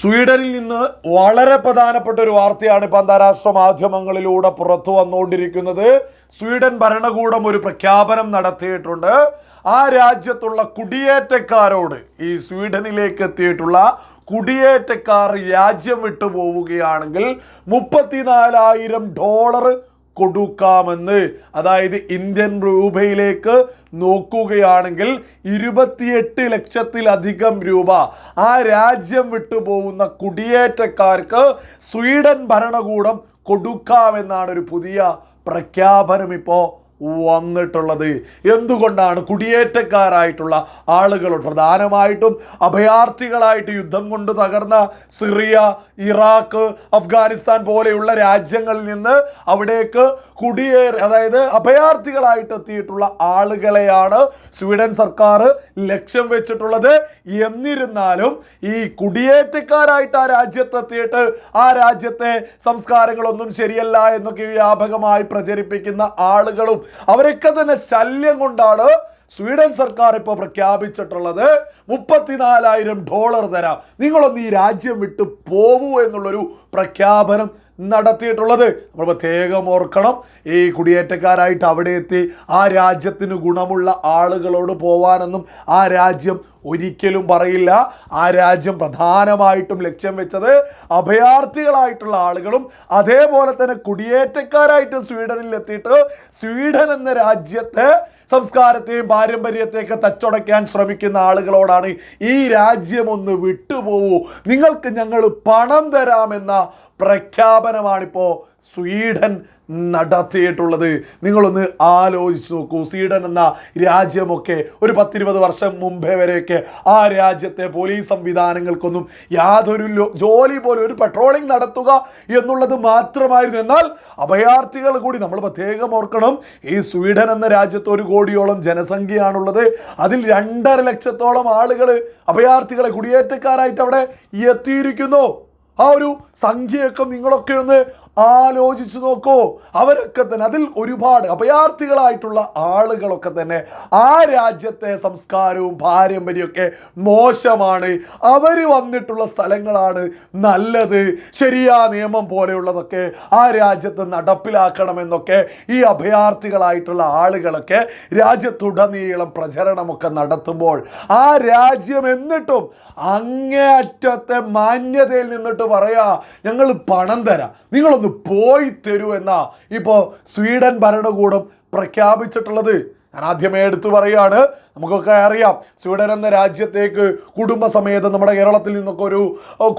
സ്വീഡനിൽ നിന്ന് വളരെ പ്രധാനപ്പെട്ട ഒരു വാർത്തയാണ് ഇപ്പോൾ അന്താരാഷ്ട്ര മാധ്യമങ്ങളിലൂടെ പുറത്തു വന്നുകൊണ്ടിരിക്കുന്നത്. സ്വീഡൻ ഭരണകൂടം ഒരു പ്രഖ്യാപനം നടത്തിയിട്ടുണ്ട്. ആ രാജ്യത്തുള്ള കുടിയേറ്റക്കാരോട് ഈ സ്വീഡനിലേക്ക് എത്തിയിട്ടുള്ള കുടിയേറ്റക്കാർ രാജ്യം വിട്ടു പോവുകയാണെങ്കിൽ മുപ്പത്തിനാലായിരം ഡോളർ കൊടുക്കാമെന്ന്. അതായത് ഇന്ത്യൻ രൂപയിലേക്ക് നോക്കുകയാണെങ്കിൽ ഇരുപത്തിയെട്ട് ലക്ഷത്തിലധികം രൂപ ആ രാജ്യം വിട്ടുപോകുന്ന കുടിയേറ്റക്കാർക്ക് സ്വീഡൻ ഭരണകൂടം കൊടുക്കാമെന്നാണ് ഒരു പുതിയ പ്രഖ്യാപനം ഇപ്പോൾ വന്നിട്ടുള്ളത്. എന്തുകൊണ്ടാണ് കുടിയേറ്റക്കാരായിട്ടുള്ള ആളുകളോട് പ്രധാനമായിട്ടും അഭയാർത്ഥികളായിട്ട് യുദ്ധം കൊണ്ട് തകർന്ന സിറിയ ഇറാഖ് അഫ്ഗാനിസ്ഥാൻ പോലെയുള്ള രാജ്യങ്ങളിൽ നിന്ന് അവിടേക്ക് കുടിയേറി അതായത് അഭയാർത്ഥികളായിട്ട് എത്തിയിട്ടുള്ള ആളുകളെയാണ് സ്വീഡൻ സർക്കാർ ലക്ഷ്യം വെച്ചിട്ടുള്ളത്. എന്നിരുന്നാലും ഈ കുടിയേറ്റക്കാരായിട്ട് ആ രാജ്യത്തെത്തിയിട്ട് ആ രാജ്യത്തെ സംസ്കാരങ്ങളൊന്നും ശരിയല്ല എന്നൊക്കെ വ്യാപകമായി പ്രചരിപ്പിക്കുന്ന ആളുകളും അവരൊക്കെ തന്നെ ശല്യം കൊണ്ടാണ് സ്വീഡൻ സർക്കാർ ഇപ്പോൾ പ്രഖ്യാപിച്ചിട്ടുള്ളത് മുപ്പത്തിനാലായിരം ഡോളർ തരാം. നിങ്ങളൊന്ന് ഈ രാജ്യം വിട്ട് പോകൂ എന്നുള്ളൊരു പ്രഖ്യാപനം നടത്തിയിട്ടുള്ളത്. നമ്മൾ പ്രത്യേകം ഓർക്കണം ഈ കുടിയേറ്റക്കാരായിട്ട് അവിടെ എത്തി ആ രാജ്യത്തിന് ഗുണമുള്ള ആളുകളോട് പോവാനെന്നും ആ രാജ്യം ഒരിക്കലും പറയില്ല. ആ രാജ്യം പ്രധാനമായിട്ടും ലക്ഷ്യം വെച്ചത് അഭയാർത്ഥികളായിട്ടുള്ള ആളുകളും അതേപോലെ തന്നെ കുടിയേറ്റക്കാരായിട്ട് സ്വീഡനിൽ എത്തിയിട്ട് സ്വീഡൻ എന്ന രാജ്യത്തെ സംസ്കാരത്തെയും പാരമ്പര്യത്തെയൊക്കെ തച്ചുടയ്ക്കാൻ ശ്രമിക്കുന്ന ആളുകളോടാണ് ഈ രാജ്യം ഒന്ന് വിട്ടുപോകൂ. നിങ്ങൾക്ക് ഞങ്ങൾ പണം തരാമെന്ന പ്രഖ്യാപനമാണിപ്പോൾ സ്വീഡൻ നടത്തിയിട്ടുള്ളത്. നിങ്ങളൊന്ന് ആലോചിച്ച് നോക്കൂ. സ്വീഡൻ എന്ന രാജ്യമൊക്കെ ഒരു പത്തിരുപത് വർഷം മുമ്പേ വരെയൊക്കെ ആ രാജ്യത്തെ പോലീസ് സംവിധാനങ്ങൾക്കൊന്നും യാതൊരു ജോലി പോലും ഒരു പെട്രോളിംഗ് നടത്തുക എന്നുള്ളത് മാത്രമായിരുന്നു. എന്നാൽ അഭയാർത്ഥികൾ കൂടി നമ്മൾ പ്രത്യേകം ഓർക്കണം. ഈ സ്വീഡൻ എന്ന രാജ്യത്ത് ഒരു കോടിയോളം ജനസംഖ്യയാണുള്ളത്. അതിൽ രണ്ടര ലക്ഷത്തോളം ആളുകൾ അഭയാർത്ഥികളെ കുടിയേറ്റക്കാരായിട്ട് അവിടെ എത്തിയിരിക്കുന്നു. ആ ഒരു സംഖ്യയൊക്കെ നിങ്ങളൊക്കെ ഒന്ന് ആലോചിച്ച് നോക്കൂ. അവരൊക്കെ തന്നെ അതിൽ ഒരുപാട് അഭയാർത്ഥികളായിട്ടുള്ള ആളുകളൊക്കെ തന്നെ ആ രാജ്യത്തെ സംസ്കാരവും പാരമ്പര്യമൊക്കെ മോശമാണ്. അവർ വന്നിട്ടുള്ള സ്ഥലങ്ങളാണ് നല്ലത്. ശരിയാ നിയമം പോലെയുള്ളതൊക്കെ ആ രാജ്യത്ത് നടപ്പിലാക്കണമെന്നൊക്കെ ഈ അഭയാർത്ഥികളായിട്ടുള്ള ആളുകളൊക്കെ രാജ്യത്തുടനീളം പ്രചരണമൊക്കെ നടത്തുമ്പോൾ ആ രാജ്യം എന്നിട്ടും അങ്ങേയറ്റത്തെ മാന്യതയിൽ നിന്നിട്ട് പറയാ ഞങ്ങൾ പണം തരാം. നിങ്ങളൊന്ന് പോയി തരൂ എന്നാ ഇപ്പോൾ സ്വീഡൻ ഭരണകൂടം പ്രഖ്യാപിച്ചിട്ടുള്ളത്. ഞാൻ ആദ്യമേ എടുത്തു പറയാണ് നമുക്കൊക്കെ അറിയാം സ്വീഡൻ എന്ന രാജ്യത്തേക്ക് കുടുംബസമേതം നമ്മുടെ കേരളത്തിൽ നിന്നൊക്കെ ഒരു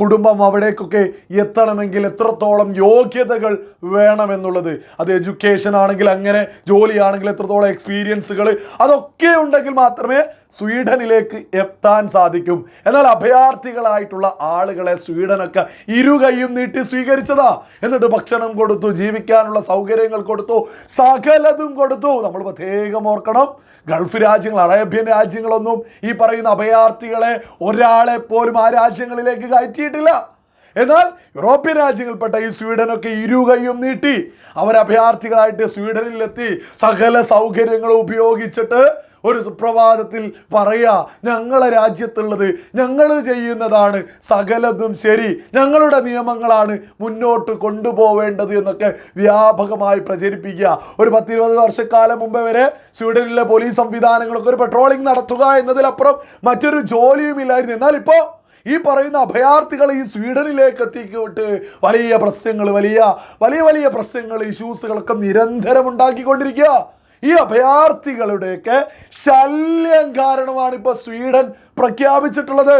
കുടുംബം അവിടേക്കൊക്കെ എത്തണമെങ്കിൽ എത്രത്തോളം യോഗ്യതകൾ വേണമെന്നുള്ളത്. അത് എഡ്യൂക്കേഷൻ ആണെങ്കിൽ അങ്ങനെ ജോലിയാണെങ്കിൽ എത്രത്തോളം എക്സ്പീരിയൻസുകൾ അതൊക്കെ ഉണ്ടെങ്കിൽ മാത്രമേ സ്വീഡനിലേക്ക് എത്താൻ സാധിക്കും. എന്നാൽ അഭയാർത്ഥികളായിട്ടുള്ള ആളുകളെ സ്വീഡനൊക്കെ ഇരുകൈയും നീട്ടി സ്വീകരിച്ചതാ. എന്നിട്ട് ഭക്ഷണം കൊടുത്തു ജീവിക്കാനുള്ള സൗകര്യങ്ങൾ കൊടുത്തു സകലതും കൊടുത്തു. നമ്മൾ പ്രത്യേകം ഓർക്കണം ഗൾഫ് രാജ്യങ്ങൾ അറേബ്യൻ രാജ്യങ്ങളൊന്നും ഈ പറയുന്ന അഭയാർത്ഥികളെ ഒരാളെ പോലും ആ രാജ്യങ്ങളിലേക്ക് കയറ്റിയിട്ടില്ല. എന്നാൽ യൂറോപ്യൻ രാജ്യങ്ങൾപ്പെട്ട ഈ സ്വീഡനൊക്കെ ഇരുകയും നീട്ടി അവർ അഭയാർത്ഥികളായിട്ട് സ്വീഡനിലെത്തി സകല സൗകര്യങ്ങൾ ഉപയോഗിച്ചിട്ട് ഒരു സുപ്രഭാതത്തിൽ പറയുക ഞങ്ങളെ രാജ്യത്തുള്ളത് ഞങ്ങൾ ചെയ്യുന്നതാണ് സകലതും ശരി ഞങ്ങളുടെ നിയമങ്ങളാണ് മുന്നോട്ട് കൊണ്ടുപോവേണ്ടത് എന്നൊക്കെ വ്യാപകമായി പ്രചരിപ്പിക്കുക. ഒരു പത്തിരുപത് വർഷക്കാലം മുമ്പ് വരെ സ്വീഡനിലെ പോലീസ് സംവിധാനങ്ങളൊക്കെ ഒരു പെട്രോളിംഗ് നടത്തുക എന്നതിലപ്പുറം മറ്റൊരു ജോലിയുമില്ലായിരുന്നു. എന്നാൽ ഇപ്പോൾ ഈ പറയുന്ന അഭയാർത്ഥികൾ ഈ സ്വീഡനിലേക്ക് എത്തിക്കിട്ട്. വലിയ പ്രശ്നങ്ങൾ വലിയ വലിയ വലിയ പ്രശ്നങ്ങൾ ഇഷ്യൂസുകളൊക്കെ നിരന്തരം ഉണ്ടാക്കിക്കൊണ്ടിരിക്കുക. ഈ അഭയാർത്ഥികളുടെയൊക്കെ ശല്യം കാരണമാണ് ഇപ്പോൾ സ്വീഡൻ പ്രഖ്യാപിച്ചിട്ടുള്ളത്.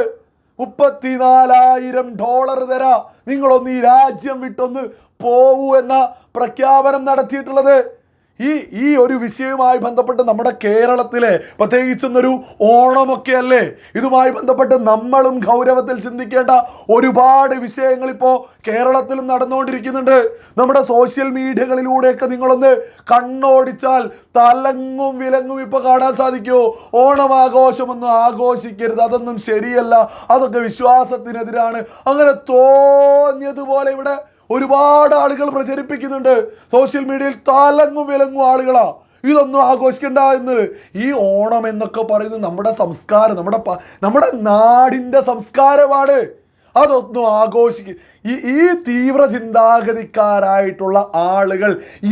മുപ്പത്തിനാലായിരം ഡോളർ തരാ. നിങ്ങളൊന്ന് ഈ രാജ്യം വിട്ടൊന്ന് പോവൂ എന്ന പ്രഖ്യാപനം നടത്തിയിട്ടുള്ളത്. ഈ ഈ ഒരു വിഷയവുമായി ബന്ധപ്പെട്ട് നമ്മുടെ കേരളത്തിലെ പ്രത്യേകിച്ചൊന്നൊരു ഓണമൊക്കെ അല്ലേ ഇതുമായി ബന്ധപ്പെട്ട് നമ്മളും ഗൗരവത്തിൽ ചിന്തിക്കേണ്ട ഒരുപാട് വിഷയങ്ങൾ ഇപ്പോൾ കേരളത്തിലും നടന്നുകൊണ്ടിരിക്കുന്നുണ്ട്. നമ്മുടെ സോഷ്യൽ മീഡിയകളിലൂടെയൊക്കെ നിങ്ങളൊന്ന് കണ്ണോടിച്ചാൽ തലങ്ങും വിലങ്ങും ഇപ്പോൾ കാണാൻ സാധിക്കുമോ ഓണം ആഘോഷമൊന്നും ആഘോഷിക്കരുത്. അതൊന്നും ശരിയല്ല. അതൊക്കെ വിശ്വാസത്തിനെതിരാണ്. അങ്ങനെ തോന്നിയതുപോലെ ഇവിടെ ഒരുപാട് ആളുകൾ പ്രചരിപ്പിക്കുന്നുണ്ട്. സോഷ്യൽ മീഡിയയിൽ തലങ്ങും വിലങ്ങും ആളുകളാ. ഇതൊന്നും ആഘോഷിക്കണ്ട എന്ന്. ഈ ഓണം എന്നൊക്കെ പറയുന്നത് നമ്മുടെ സംസ്കാരം നമ്മുടെ നമ്മുടെ നാടിന്റെ സംസ്കാരമാണ്. അതൊന്നും ആഘോഷിക്കും ഈ ഈ തീവ്ര ചിന്താഗതിക്കാരായിട്ടുള്ള ആളുകൾ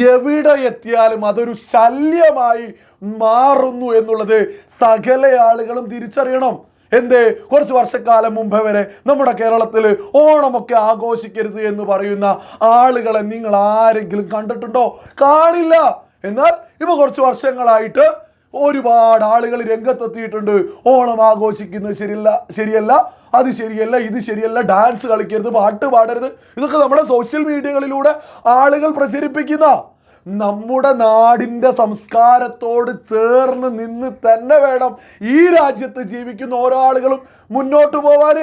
എവിടെ എത്തിയാലും അതൊരു ശല്യമായി മാറുന്നു എന്നുള്ളത് സകല ആളുകളും തിരിച്ചറിയണം. എന്തേ? കുറച്ച് വർഷക്കാലം മുമ്പ് വരെ നമ്മുടെ കേരളത്തിൽ ഓണമൊക്കെ ആഘോഷിക്കരുത് എന്ന് പറയുന്ന ആളുകളെ നിങ്ങൾ ആരെങ്കിലും കണ്ടിട്ടുണ്ടോ? കാണില്ല. എന്നാൽ ഇപ്പൊ കുറച്ച് വർഷങ്ങളായിട്ട് ഒരുപാട് ആളുകൾ രംഗത്തെത്തിയിട്ടുണ്ട്. ഓണം ആഘോഷിക്കുന്നത് ശരിയല്ല ശരിയല്ല അത് ശരിയല്ല ഇത് ശരിയല്ല ഡാൻസ് കളിക്കരുത് പാട്ട് പാടരുത്. ഇതൊക്കെ നമ്മുടെ സോഷ്യൽ മീഡിയകളിലൂടെ ആളുകൾ പ്രചരിപ്പിക്കുന്ന നമ്മുടെ നാടിന്റെ സംസ്കാരത്തോട് ചേർന്ന് നിന്ന് തന്നെ വേണം ഈ രാജ്യത്ത് ജീവിക്കുന്ന ഓരോ ആളുകളും മുന്നോട്ട് പോവാൻ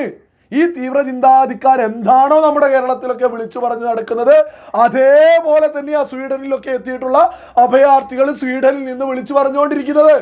ഈ തീവ്ര ചിന്താധിക്കാർ എന്താണോ നമ്മുടെ കേരളത്തിലൊക്കെ വിളിച്ചു പറഞ്ഞ് നടക്കുന്നത് അതേപോലെ ആ സ്വീഡനിലൊക്കെ എത്തിയിട്ടുള്ള അഭയാർത്ഥികൾ സ്വീഡനിൽ നിന്ന് വിളിച്ചു പറഞ്ഞുകൊണ്ടിരിക്കുന്നത്.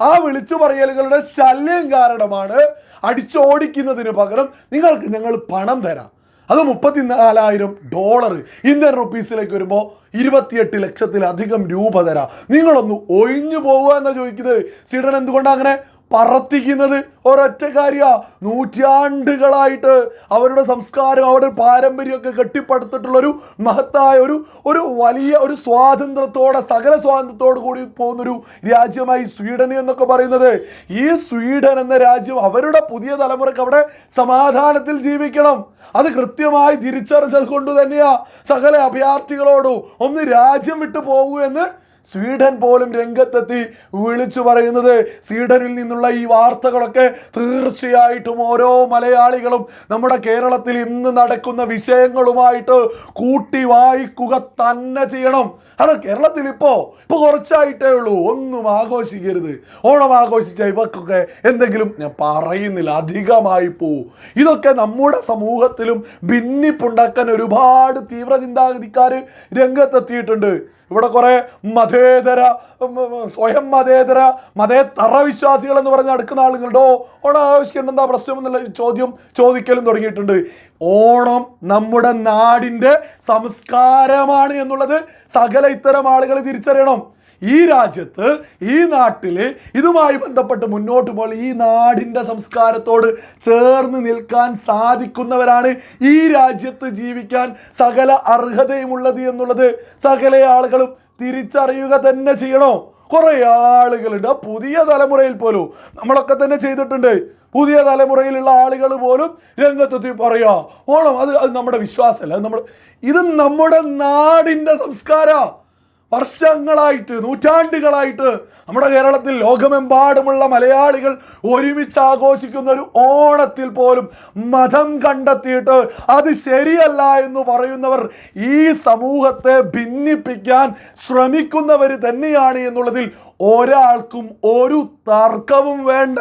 ആ വിളിച്ചു പറയലുകളുടെ ശല്യം കാരണമാണ് അടിച്ചോടിക്കുന്നതിന് പകരം നിങ്ങൾക്ക് ഞങ്ങൾ പണം തരാം. അത് മുപ്പത്തി നാലായിരം ഡോളർ ഇന്ത്യൻ റുപ്പീസിലേക്ക് വരുമ്പോൾ ഇരുപത്തിയെട്ട് ലക്ഷത്തിലധികം രൂപ തരാം. നിങ്ങളൊന്ന് ഒഴിഞ്ഞു പോവുക എന്നാ ചോദിക്കുന്നത്. സിഡൻ എന്തുകൊണ്ടാണ് അങ്ങനെ? പറത്തിക്കുന്നത് ഒരൊറ്റ കാര്യ. നൂറ്റാണ്ടുകളായിട്ട് അവരുടെ സംസ്കാരം അവരുടെ പാരമ്പര്യമൊക്കെ കെട്ടിപ്പടുത്തിട്ടുള്ള ഒരു മഹത്തായ ഒരു ഒരു വലിയ ഒരു സ്വാതന്ത്ര്യത്തോടെ സകല സ്വാതന്ത്ര്യത്തോടു കൂടി പോകുന്നൊരു രാജ്യമായി സ്വീഡൻ എന്നൊക്കെ പറയുന്നത്. ഈ സ്വീഡൻ എന്ന രാജ്യം അവരുടെ പുതിയ തലമുറയ്ക്ക് അവിടെ സമാധാനത്തിൽ ജീവിക്കണം. അത് കൃത്യമായി തിരിച്ചറിഞ്ഞത് കൊണ്ട് തന്നെയാ. സകല അഭയാർത്ഥികളോടും ഒന്ന് രാജ്യം വിട്ടു പോകൂ എന്ന് സ്വീഡൻ പോലും രംഗത്തെത്തി വിളിച്ചു പറയുന്നത്. സ്വീഡനിൽ നിന്നുള്ള ഈ വാർത്തകളൊക്കെ തീർച്ചയായിട്ടും ഓരോ മലയാളികളും നമ്മുടെ കേരളത്തിൽ ഇന്ന് നടക്കുന്ന വിഷയങ്ങളുമായിട്ട് കൂട്ടി വായിക്കുക തന്നെ ചെയ്യണം. ആണ് കേരളത്തിൽ ഇപ്പോൾ ഇപ്പൊ കുറച്ചായിട്ടേ ഉള്ളൂ. ഒന്നും ആഘോഷിക്കരുത്. ഓണം ആഘോഷിച്ച ഇവക്കൊക്കെ എന്തെങ്കിലും ഞാൻ പറയുന്നില്ല. അധികമായി പോവും ഇതൊക്കെ നമ്മുടെ സമൂഹത്തിലും ഭിന്നിപ്പുണ്ടാക്കാൻ ഒരുപാട് തീവ്ര ചിന്താഗതിക്കാർ രംഗത്തെത്തിയിട്ടുണ്ട്. ഇവിടെ കുറേ മതേതര സ്വയം മതേതര മതേതറ വിശ്വാസികൾ എന്ന് പറഞ്ഞ് അടുക്കുന്ന ആളുകളുണ്ടോ. ഓണം ആവശ്യിക്കേണ്ട എന്താ പ്രശ്നം എന്നുള്ള ചോദ്യം ചോദിക്കലും തുടങ്ങിയിട്ടുണ്ട്. ഓണം നമ്മുടെ നാടിന്റെ സംസ്കാരമാണ് എന്നുള്ളത് സകല ഇത്തരം ആളുകൾ തിരിച്ചറിയണം. ഈ രാജ്യത്ത് ഈ നാട്ടിൽ ഇതുമായി ബന്ധപ്പെട്ട് മുന്നോട്ട് പോകുമ്പോൾ ഈ നാടിന്റെ സംസ്കാരത്തോട് ചേർന്ന് നിൽക്കാൻ സാധിക്കുന്നവരാണ് ഈ രാജ്യത്ത് ജീവിക്കാൻ സകല അർഹതയുമുള്ളത് എന്നുള്ളത് സകല ആളുകളും തിരിച്ചറിയുക തന്നെ ചെയ്യണോ? കുറേ ആളുകളുണ്ട് പുതിയ തലമുറയിൽ പോലും നമ്മളൊക്കെ തന്നെ ചെയ്തിട്ടുണ്ട്. പുതിയ തലമുറയിലുള്ള ആളുകൾ പോലും രംഗത്തെത്തി പറയാ ഓണം അത് അത് നമ്മുടെ വിശ്വാസമല്ല അത് നമ്മുടെ ഇത് നമ്മുടെ നാടിന്റെ സംസ്കാര. വർഷങ്ങളായിട്ട് നൂറ്റാണ്ടുകളായിട്ട് നമ്മുടെ കേരളത്തിൽ ലോകമെമ്പാടുമുള്ള മലയാളികൾ ഒരുമിച്ച് ആഘോഷിക്കുന്ന ഒരു ഓണത്തിൽ പോലും മതം കണ്ടെത്തിയിട്ട് അത് ശരിയല്ല എന്ന് പറയുന്നവർ ഈ സമൂഹത്തെ ഭിന്നിപ്പിക്കാൻ ശ്രമിക്കുന്നവർ തന്നെയാണ് എന്നുള്ളതിൽ ഒരാൾക്കും ഒരു തർക്കവും വേണ്ട.